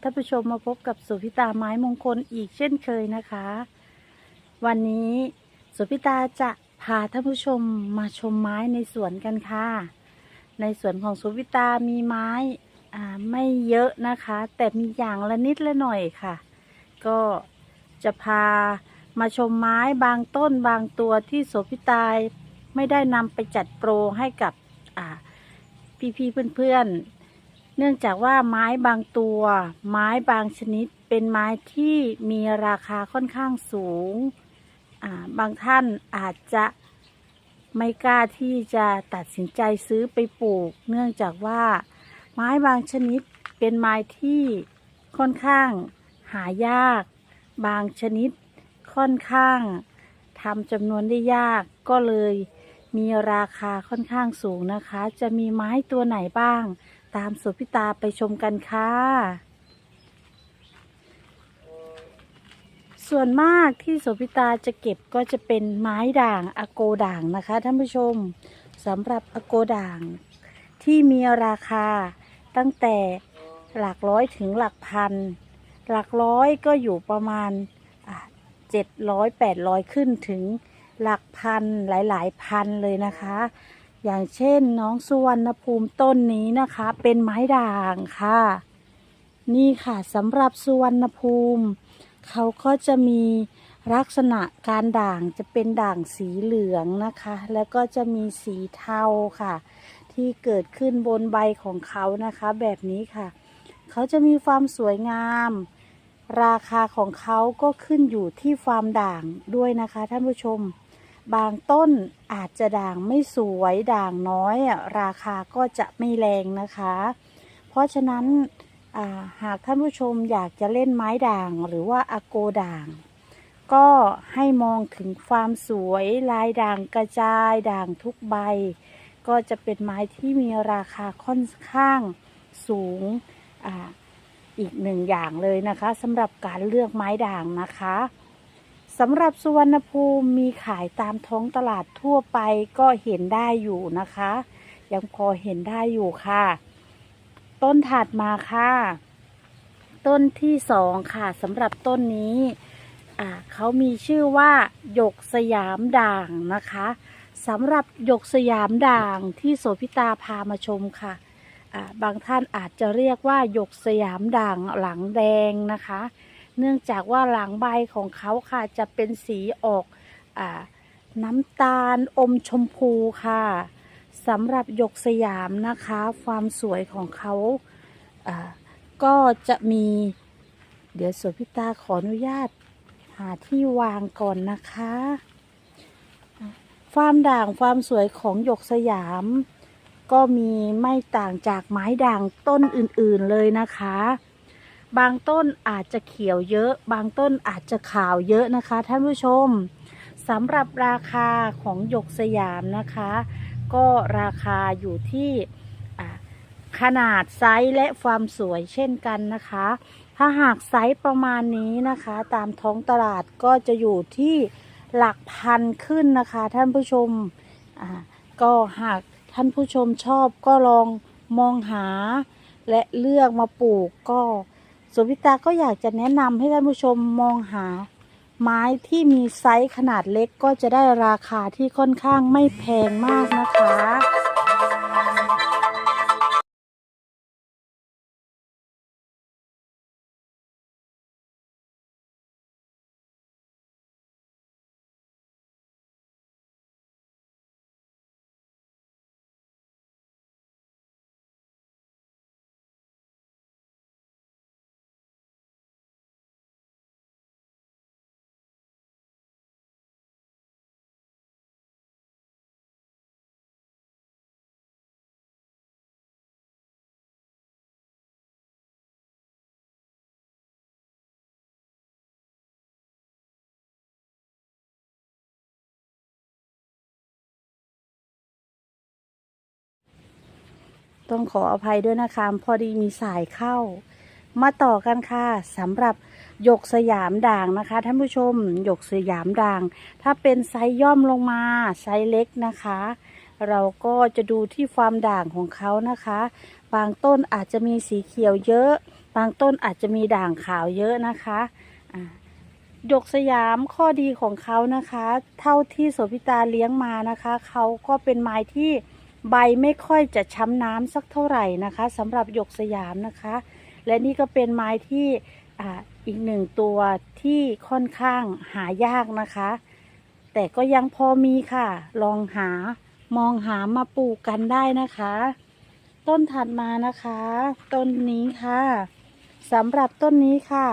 ท่านผู้ชมมาพบกับสุพิตาไม้มงคลอีกเช่นเคยนะคะ วันนี้สุพิตาจะพาท่านผู้ชมมาชมไม้ในสวนกันค่ะ ในสวนของสุพิตามีไม้ไม่เยอะนะคะ แต่มีอย่างละนิดละหน่อยค่ะ ก็จะพามาชมไม้บางต้นบางตัวที่โสพิตาไม่ได้นำไปจัดโปรให้กับพี่ๆเพื่อนๆ เนื่องจากว่าไม้บางตัว ไม้บางชนิดเป็นไม้ที่มีราคาค่อนข้างสูง บางท่านอาจจะไม่กล้าที่จะตัดสินใจซื้อไปปลูก เนื่องจากว่าไม้บางชนิดเป็นไม้ที่ค่อนข้างหายาก บางชนิดค่อนข้างทำจำนวนได้ยากก็เลยมีราคาค่อนข้างสูงนะคะ จะมีไม้ตัวไหนบ้าง ตามสุพิตาไปชมกันค่ะ ส่วนมากที่สุพิตาจะเก็บก็จะเป็นไม้ด่างอโกด่างนะคะท่านผู้ชมสำหรับอโกด่างที่มีราคาตั้งแต่หลักร้อยถึงหลักพัน หลักร้อยก็อยู่ประมาณเจ็ดร้อยแปดร้อยขึ้นถึงหลักพันหลาย ๆ พันเลยนะคะ อย่างเช่นน้องสุวรรณภูมิต้นนี้นะคะ เป็นไม้ด่างค่ะ นี่ค่ะสำหรับสุวรรณภูมิ เขาก็จะมีลักษณะการด่างจะเป็นด่างสีเหลืองนะคะ แล้วก็จะมีสีเทาค่ะ ที่เกิดขึ้นบนใบของเขานะคะ แบบนี้ค่ะ เขาจะมีความสวยงาม ราคาของเขาก็ขึ้นอยู่ที่ความด่างด้วยนะคะท่านผู้ชม บางต้นอาจจะด่างไม่สวยด่างน้อย ราคาก็จะไม่แรงนะคะ เพราะฉะนั้นาหากท่านผู้ชมอยากจะเล่นไม้ด่างหรือว่าอโกด่าง ก็ให้มองถึงความสวยลายด่างกระจายด่างทุกใบ ก็จะเป็นไม้ที่มีราคาค่อนข้างสูงออีกหนึ่งอย่างเลยนะคะสำหรับการเลือกไม้ด่างนะคะ สำหรับสุวรรณภูมิมีขายตามท้องตลาดทั่วไปก็เห็นได้อยู่นะคะ ยังพอเห็นได้อยู่ค่ะ ต้นถัดมาค่ะ ต้นที่สองค่ะสำหรับต้นนี้เขามีชื่อว่าหยกสยามด่างนะคะสำหรับหยกสยามด่างที่โสพิตาพามาชมค่ะบางท่านอาจจะเรียกว่าหยกสยามด่างหลังแดงนะคะ เนื่องจากว่าหลังใบของเขาค่ะจะเป็นสีออกอน้ำตาลอมชมพูค่ะสำหรับหยกสยามนะคะ ความสวยของเขาก็จะมี เดี๋ยวสุพิตาขออนุญาต หาที่วางก่อนนะคะความด่างความสวยของหยกสยาม ก็มีไม่ต่างจากไม้ด่างต้นอื่นๆเลยนะคะ บางต้นอาจจะเขียวเยอะ บางต้นอาจจะขาวเยอะนะคะ ท่านผู้ชมสำหรับราคาของหยกสยามนะคะ ก็ราคาอยู่ที่ขนาดไซส์และความสวยเช่นกันนะคะ ถ้าหากไซส์ประมาณนี้นะคะ ตามท้องตลาดก็จะอยู่ที่หลักพันขึ้นนะคะ ท่านผู้ชมก็หากท่านผู้ชมชอบก็ลองมองหาและเลือกมาปลูกก็ สุพิตาก็อยากจะแนะนำให้ท่านผู้ชมมองหา ไม้ที่มีไซส์ขนาดเล็กก็จะได้ราคาที่ค่อนข้างไม่แพงมากนะคะ ต้องขออภัยด้วยนะคะ พอดีมีสายเข้า มาต่อกันค่ะสำหรับหยกสยามด่างนะคะ ท่านผู้ชมหยกสยามด่าง ถ้าเป็นไซส์ย่อมลงมาไซส์เล็กนะคะ เราก็จะดูที่ความด่างของเขานะคะ บางต้นอาจจะมีสีเขียวเยอะ บางต้นอาจจะมีด่างขาวเยอะนะคะหยกสยามข้อดีของเขานะคะ เท่าที่โสพิตาเลี้ยงมานะคะ เขาก็เป็นไม้ที่ ใบไม่ค่อยจะช้ำน้ำสักเท่าไหร่นะคะสำหรับหยกสยามนะคะ และนี่ก็เป็นไม้ที่ออีกหนึ่งตัวที่ค่อนข้างหายากนะคะ แต่ก็ยังพอมีค่ะ ลองหามองหามาปลูกกันได้นะคะ ต้นถัดมานะคะ ต้นนี้ค่ะสำหรับต้นนี้ค่ะ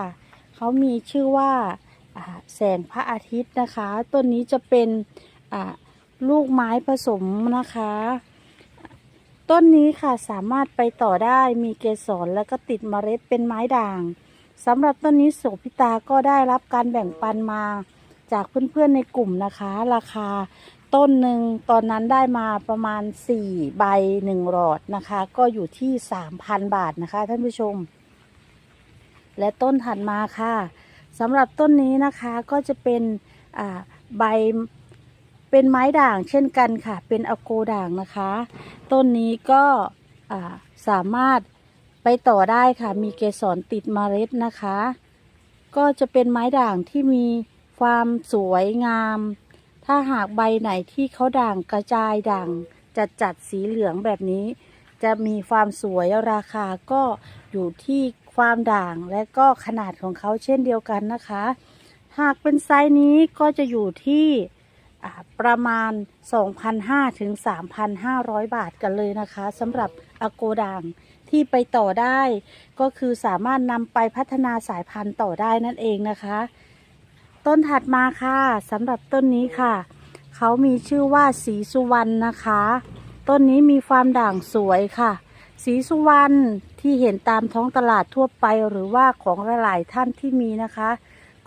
เขามีชื่อว่าแสงพระอาทิตย์นะคะ ต้นนี้จะเป็นลูกไม้ผสมนะคะ ต้นนี้ค่ะสามารถไปต่อได้มีเกสรแล้วก็ติดเมล็ดเป็นไม้ด่างสำหรับต้นนี้โสพิตาก็ได้รับการแบ่งปันมา จากเพื่อนๆในกลุ่มนะคะ ราคาต้นหนึ่งตอนนั้นได้มาประมาณ 4 ใบ 1 หลอดนะคะ ก็อยู่ที่ 3,000 บาทนะคะ ท่านผู้ชม และต้นถัดมาค่ะสำหรับต้นนี้นะคะก็จะเป็นใบ เป็นไม้ด่างเช่นกันค่ะ เป็นอโกด่างนะคะ ต้นนี้ก็สามารถไปต่อได้ค่ะ มีเกสรติดเมล็ดนะคะ ก็จะเป็นไม้ด่างที่มีความสวยงาม ถ้าหากใบไหนที่เขาด่างกระจายด่างจัดจัดสีเหลืองแบบนี้ จะมีความสวยราคาก็อยู่ที่ความด่างและก็ขนาดของเขาเช่นเดียวกันนะคะ หากเป็นไซส์นี้ก็จะอยู่ที่ ประมาณ 2,500ถึง 3,500 บาทกันเลยนะคะสำหรับอโกด่างที่ไปต่อได้ ก็คือสามารถนำไปพัฒนาสายพันธุ์ต่อได้นั่นเองนะคะ ต้นถัดมาค่ะสำหรับต้นนี้ค่ะ เขามีชื่อว่าสีสุวรรณนะคะ ต้นนี้มีความด่างสวยค่ะ สีสุวรรณที่เห็นตามท้องตลาดทั่วไปหรือว่าของหลายๆท่านที่มีนะคะ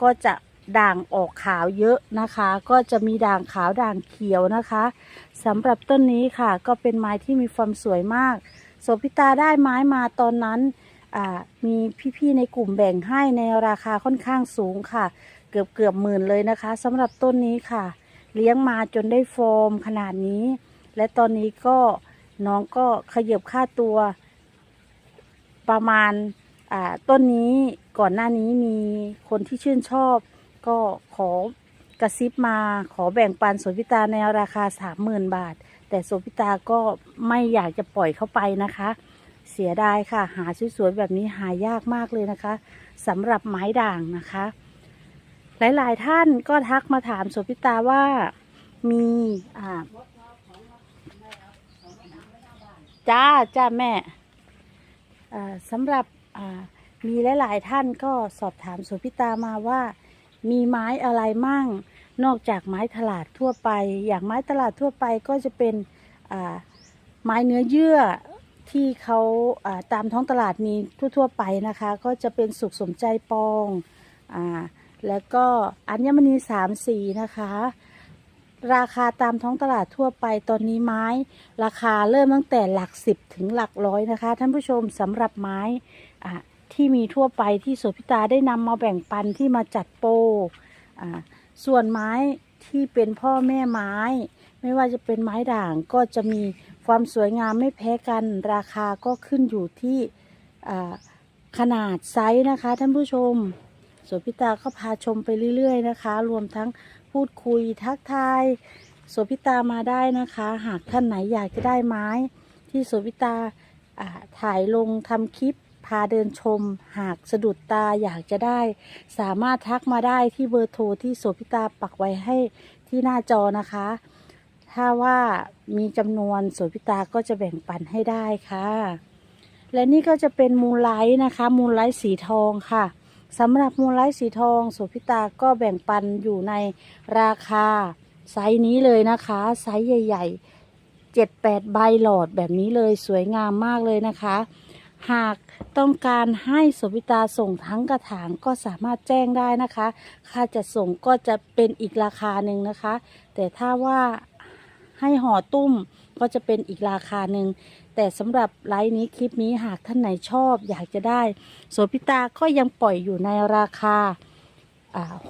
ก็จะ ด่างออกขาวเยอะนะคะ ก็จะมีด่างขาวด่างเขียวนะคะสำหรับต้นนี้ค่ะ ก็เป็นไม้ที่มีความสวยมากโสพิตาได้ไม้มาตอนนั้นมีพี่ๆในกลุ่มแบ่งให้ในราคาค่อนข้างสูงค่ะ เกือบเกือบหมื่นเลยนะคะสำหรับต้นนี้ค่ะ เลี้ยงมาจนได้โฟมขนาดนี้ และตอนนี้ก็น้องก็ขยับค่าตัว ประมาณต้นนี้ก่อนหน้านี้มีคนที่ชื่นชอบ ก็ขอกระซิบมาขอแบ่งปันโสพิตาในราคาสามหมื่นบาท แต่โสพิตาก็ไม่อยากจะปล่อยเข้าไปนะคะ เสียดายค่ะ หาสวยๆแบบนี้หายากมากเลยนะคะสำหรับไม้ด่างนะคะ หลายๆท่านก็ทักมาถามโสพิตาว่ามีอ่าจ้าจ้าแม่สำหรับมีหลาย ๆ ท่านก็สอบถามโสพิตามาว่า มีไม้อะไรมั่ง นอกจากไม้ตลาดทั่วไป อย่างไม้ตลาดทั่วไปก็จะเป็นไม้เนื้อเยื่อที่เขาตามท้องตลาดมีทั่วๆไปนะคะ ก็จะเป็นสุขสมใจปองอแล้วก็อัญมณีสามสีนะคะ ราคาตามท้องตลาดทั่วไปตอนนี้ไม้ ราคาเริ่มตั้งแต่หลักสิบถึงหลักร้อยนะคะ ท่านผู้ชมสำหรับไม้ ที่มีทั่วไปที่โสพิตาได้นำมาแบ่งปันที่มาจัดโปรส่วนไม้ที่เป็นพ่อแม่ไม้ ไม่ว่าจะเป็นไม้ด่างก็จะมีความสวยงามไม่แพ้กัน ราคาก็ขึ้นอยู่ที่ขนาดไซส์นะคะ ท่านผู้ชมโสพิตาก็พาชมไปเรื่อย ๆ นะคะ รวมทั้งพูดคุยทักทายโสพิตามาได้นะคะ หากท่านไหนอยากจะได้ไม้ ที่โสพิตาถ่ายลงทำคลิป พาเดินชม หากสะดุดตาอยากจะได้ สามารถทักมาได้ที่เบอร์โทรที่โสพิตาปักไว้ให้ที่หน้าจอนะคะ ถ้าว่ามีจำนวนโสพิตาก็จะแบ่งปันให้ได้ค่ะ และนี่ก็จะเป็นมูลไลท์นะคะ มูลไลท์สีทองค่ะสำหรับมูลไลท์สีทองโสพิตาก็แบ่งปันอยู่ในราคาไซส์นี้เลยนะคะไซส์ใหญ่ๆเจ็ดแปดใบหลอดแบบนี้เลยสวยงามมากเลยนะคะ หากต้องการให้โสพิตาส่งทั้งกระถางก็สามารถแจ้งได้นะคะ ค่าจะส่งก็จะเป็นอีกราคาหนึ่งนะคะ แต่ถ้าว่าให้ห่อตุ้มก็จะเป็นอีกราคาหนึ่ง แต่สำหรับไลฟ์นี้คลิปนี้หากท่านไหนชอบอยากจะได้โสพิตาก็ยังปล่อยอยู่ในราคา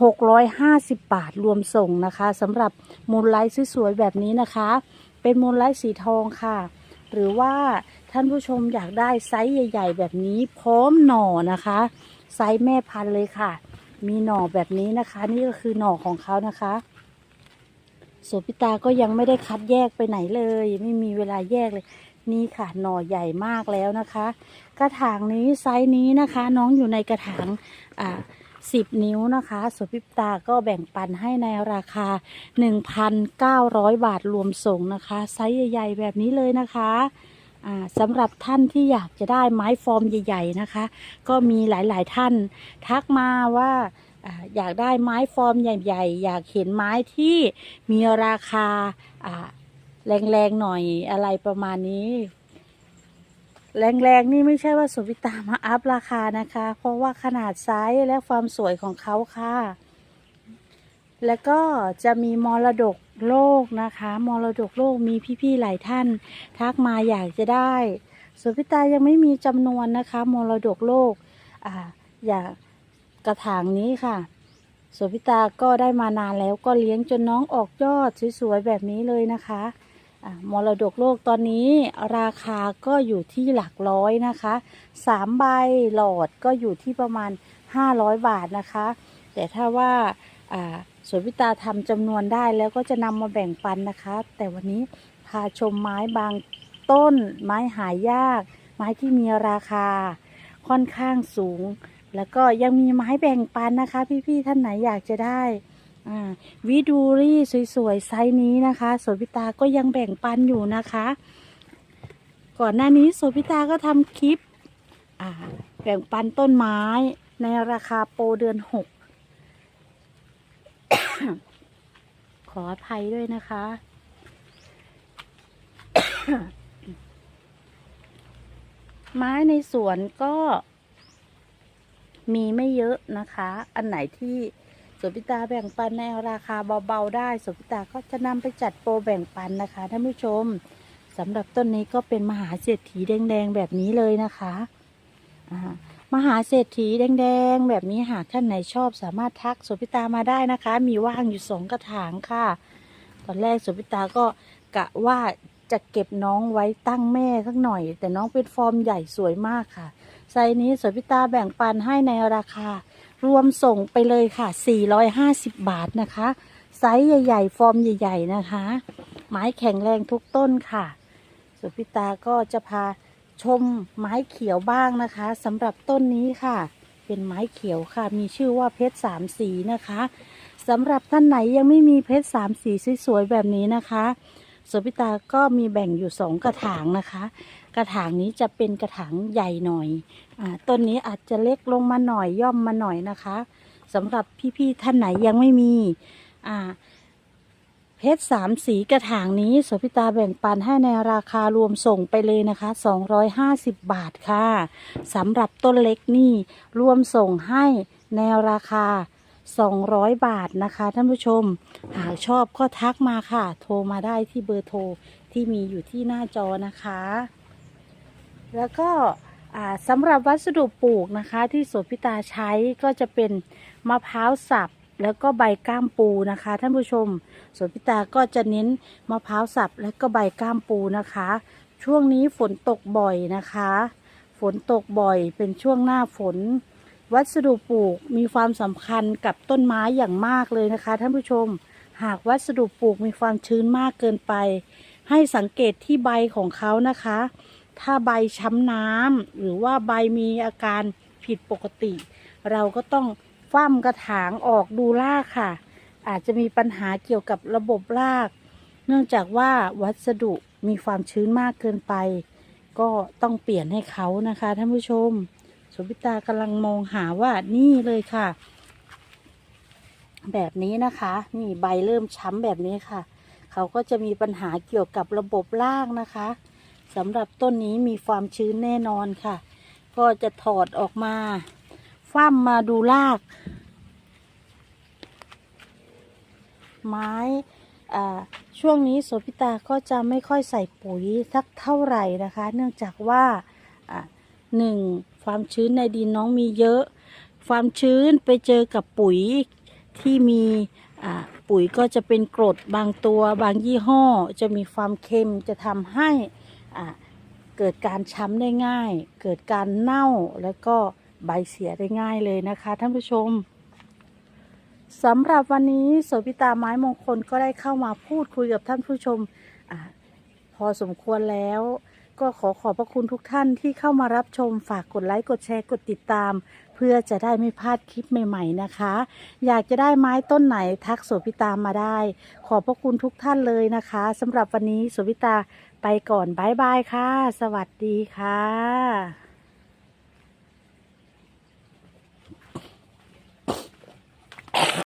หกร้อยห้าสิบบาทรวมส่งนะคะสำหรับมูลไลท์สวยๆแบบนี้นะคะ เป็นมูลไลท์สีทองค่ะ หรือว่า ท่านผู้ชมอยากได้ไซส์ใหญ่ ๆ แบบนี้พร้อมหน่อนะคะ ไซส์แม่พันธุ์เลยค่ะ มีหน่อแบบนี้นะคะ นี่ก็คือหน่อของเขานะคะโสพิตาก็ยังไม่ได้คัดแยกไปไหนเลย ไม่มีเวลาแยกเลย นี่ค่ะหน่อใหญ่มากแล้วนะคะ กระถางนี้ไซส์นี้นะคะ น้องอยู่ในกระถางอ่าสิบนิ้วนะคะโสพิตาก็แบ่งปันให้ในราคา 1,900 บาทรวมส่งนะคะ ไซส์ใหญ่ ๆ แบบนี้เลยนะคะ สำหรับท่านที่อยากจะได้ไม้ฟอร์มใหญ่ ๆ นะคะ ก็มีหลายๆท่าน ทักมาว่าออยากได้ไม้ฟอร์มใหญ่ ๆ อยากเห็นไม้ที่มีราคาอ่าแรงๆหน่อยอะไรประมาณนี้ แรงๆนี่ไม่ใช่ว่าสุวิตามาอัพราคานะคะ เพราะว่าขนาดไซส์และความสวยของเขาค่ะ แล้วก็จะมีมรดก โลกนะคะ มรดกโลกมีพี่ๆหลายท่าน ทักมาอยากจะได้สุพิตายังไม่มีจำนวนนะคะ มรดกโลกอ่าอยากกระถางนี้ค่ะสุพิตาก็ได้มานานแล้วก็เลี้ยงจนน้องออกยอดสวยๆแบบนี้เลยนะคะมรดกโลกตอนนี้ราคาก็อยู่ที่หลักร้อยนะคะสามใบหลอดก็อยู่ที่ประมาณ 500 บาทนะคะ แต่ถ้าว่าอ่า สวนพิตาทำจำนวนได้แล้วก็จะนำมาแบ่งปันนะคะ แต่วันนี้พาชมไม้บางต้น ไม้หายาก ไม้ที่มีราคาค่อนข้างสูง แล้วก็ยังมีไม้แบ่งปันนะคะ พี่ๆท่านไหนอยากจะได้วิดูรี่สวยๆไซส์นี้นะคะสวนพิตาก็ยังแบ่งปันอยู่นะคะ ก่อนหน้านี้สวนพิตาก็ทำคลิปแบ่งปันต้นไม้ในราคาโปรเดือนหก ข ออภัยด้วยนะคะ ไม้ในสวนก็มีไม่เยอะนะคะ อันไหนที่สวนพิตาแบ่งปันในราคาเบาๆได้สวนพิตาก็จะนำไปจัดโปรแบ่งปันนะคะท่านผู้ชมสำหรับต้นนี้ก็เป็นมหาเศรษฐีแดงๆแบบนี้เลยนะคะอ่า มหาเศรษฐีแดงๆ แบบนี้หากท่านไหนชอบสามารถทักสวนพิตามาได้นะคะ มีว่างอยู่สองกระถางค่ะ ตอนแรกสวนพิตาก็กะว่าจะเก็บน้องไว้ตั้งแม่สักหน่อย แต่น้องเป็นฟอร์มใหญ่สวยมากค่ะ ไซนี้สวนพิตาแบ่งปันให้ในราคา รวมส่งไปเลยค่ะ 450 บาทนะคะ ไซส์ใหญ่ๆ ฟอร์มใหญ่ ๆ นะคะ ไม้แข็งแรงทุกต้นค่ะสวนพิตาก็จะพา ชมไม้เขียวบ้างนะคะสำหรับต้นนี้ค่ะ เป็นไม้เขียวค่ะ มีชื่อว่าเพชรสามสีนะคะสำหรับท่านไหนยังไม่มีเพชรสามสีสวยๆแบบนี้นะคะสพิตาก็มีแบ่งอยู่สองกระถางนะคะ กระถางนี้จะเป็นกระถางใหญ่หน่อยอต้นนี้อาจจะเล็กลงมาหน่อยย่อมมาหน่อยนะคะสำหรับพี่ๆท่านไหนยังไม่มีอ่า เพชรสามสีกระถางนี้โสพิตาแบ่งปันให้ในราคารวมส่งไปเลยนะคะ 250 บาทค่ะสำหรับต้นเล็กนี่รวมส่งให้ในราคา 200 บาทนะคะท่านผู้ชม หากชอบก็ทักมาค่ะ โทรมาได้ที่เบอร์โทรที่มีอยู่ที่หน้าจอนะคะ แล้วก็สำหรับวัสดุปลูกนะคะ ที่โสพิตาใช้ก็จะเป็นมะพร้าวสับ แล้วก็ใบก้ามปูนะคะ ท่านผู้ชมโสพิตาก็จะเน้นมะพร้าวสับและก็ใบก้ามปูนะคะ ช่วงนี้ฝนตกบ่อยนะคะ ฝนตกบ่อยเป็นช่วงหน้าฝน วัสดุปลูกมีความสำคัญกับต้นไม้อย่างมากเลยนะคะ ท่านผู้ชม หากวัสดุปลูกมีความชื้นมากเกินไป ให้สังเกตที่ใบของเขานะคะ ถ้าใบช้ำน้ำหรือว่าใบมีอาการผิดปกติ เราก็ต้อง ฟั่มกระถางออกดูรากค่ะ อาจจะมีปัญหาเกี่ยวกับระบบราก เนื่องจากว่าวัสดุมีความชื้นมากเกินไป ก็ต้องเปลี่ยนให้เขานะคะท่านผู้ชมสุพิตากำลังมองหาว่านี่เลยค่ะ แบบนี้นะคะ นี่ใบเริ่มช้ำแบบนี้ค่ะ เขาก็จะมีปัญหาเกี่ยวกับระบบรากนะคะสำหรับต้นนี้มีความชื้นแน่นอนค่ะ ก็จะถอดออกมา ฟั่มมาดูราก ไม้ช่วงนี้โสพิตาก็จะไม่ค่อยใส่ปุ๋ยสักเท่าไหร่นะคะ เนื่องจากว่าหนึ่งความชื้นในดินน้องมีเยอะ ความชื้นไปเจอกับปุ๋ยที่มีปุ๋ยก็จะเป็นกรดบางตัวบางยี่ห้อ จะมีความเค็มจะทำให้เกิดการช้ำได้ง่าย เกิดการเน่าแล้วก็ ใบเสียได้ง่ายเลยนะคะ ท่านผู้ชมสำหรับวันนี้โสพิตาไม้มงคลก็ได้เข้ามาพูดคุยกับท่านผู้ชมอพอสมควรแล้ว ก็ขอขอบพระคุณทุกท่านที่เข้ามารับชมฝากกดไลค์กดแชร์กดติดตาม เพื่อจะได้ไม่พลาดคลิปใหม่ ๆนะคะ อยากจะได้ไม้ต้นไหนทักโสพิตามาได้ ขอบพระคุณทุกท่านเลยนะคะสำหรับวันนี้โสพิตาไปก่อนบายบายค่ะ สวัสดีค่ะ